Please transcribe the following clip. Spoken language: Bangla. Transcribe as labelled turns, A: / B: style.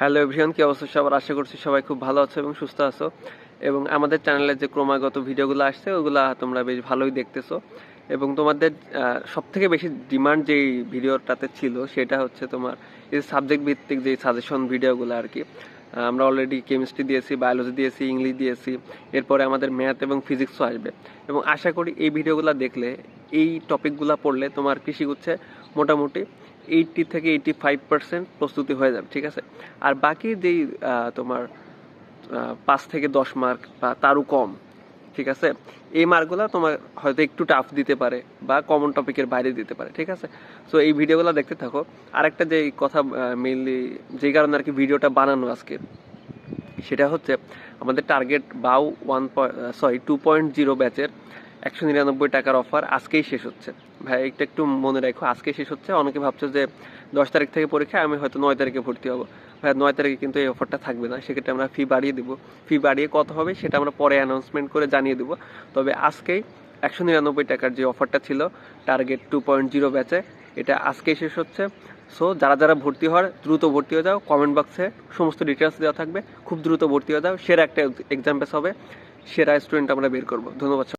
A: হ্যালো এভরিওয়ান, কি অবস্থা সবার? আশা করছি সবাই খুব ভালো আছো এবং সুস্থ আছো। এবং আমাদের চ্যানেলে যে ক্রমাগত ভিডিওগুলো আসছে, ওগুলা তোমরা বেশ ভালোই দেখতেছো। এবং তোমাদের সব থেকে বেশি ডিমান্ড যেই ভিডিওটাতে ছিল, সেটা হচ্ছে তোমার এই সাবজেক্ট ভিত্তিক যে সাজেশন ভিডিওগুলো আর কি। আমরা অলরেডি কেমিস্ট্রি দিয়েছি বায়োলজি দিয়েছি ইংলিশ দিয়েছি, এরপরে আমাদের ম্যাথ এবং ফিজিক্সও আসবে। এবং আশা করি এই ভিডিওগুলো দেখলে, এই টপিকগুলো পড়লে তোমার কৃষি গুচ্ছে মোটামুটি এইটটি থেকে এইটটি ফাইভ পার্সেন্ট প্রস্তুতি হয়ে যাবে, ঠিক আছে? আর বাকি যেই তোমার পাঁচ থেকে দশ মার্ক বা তারও কম, ঠিক আছে? এই মার্কগুলো তোমার হয়তো একটু টাফ দিতে পারে বা কমন টপিকের বাইরে দিতে পারে, ঠিক আছে? সো এই ভিডিওগুলো দেখতে থাকো। আরেকটা যে কথা মেইনলি যেই কারণে আর কি ভিডিওটা বানানো আজকে, সেটা হচ্ছে আমাদের টার্গেট বাউ one sorry two point zero ব্যাচের একশো নিরানব্বই টাকার অফার আজকেই শেষ হচ্ছে। ভাই এটা একটু মনে রাখো আজকে শেষ হচ্ছে। অনেকে ভাবছ যে দশ তারিখ থেকে পরীক্ষা, আমি হয়তো নয় তারিখে ভর্তি হব। ভাই, নয় তারিখে কিন্তু এই অফারটা থাকবে না। সেক্ষেত্রে আমরা ফি বাড়িয়ে দেবো। ফি বাড়িয়ে কত হবে সেটা আমরা পরে অ্যানাউন্সমেন্ট করে জানিয়ে দেবো। তবে আজকেই একশো নিরানব্বই টাকার যে অফারটা ছিল টার্গেট টু পয়েন্ট জিরো ব্যাচে এটা আজকেই শেষ হচ্ছে। সো যারা যারা ভর্তি হওয়ার, দ্রুত ভর্তি হয়ে যাও। কমেন্ট বক্সে সমস্ত ডিটেলস দেওয়া থাকবে। খুব দ্রুত ভর্তি হয়ে যাও। সেরা একটা এক্সাম পেস হবে। সেরা স্টুডেন্ট আমরা বের করব। ধন্যবাদ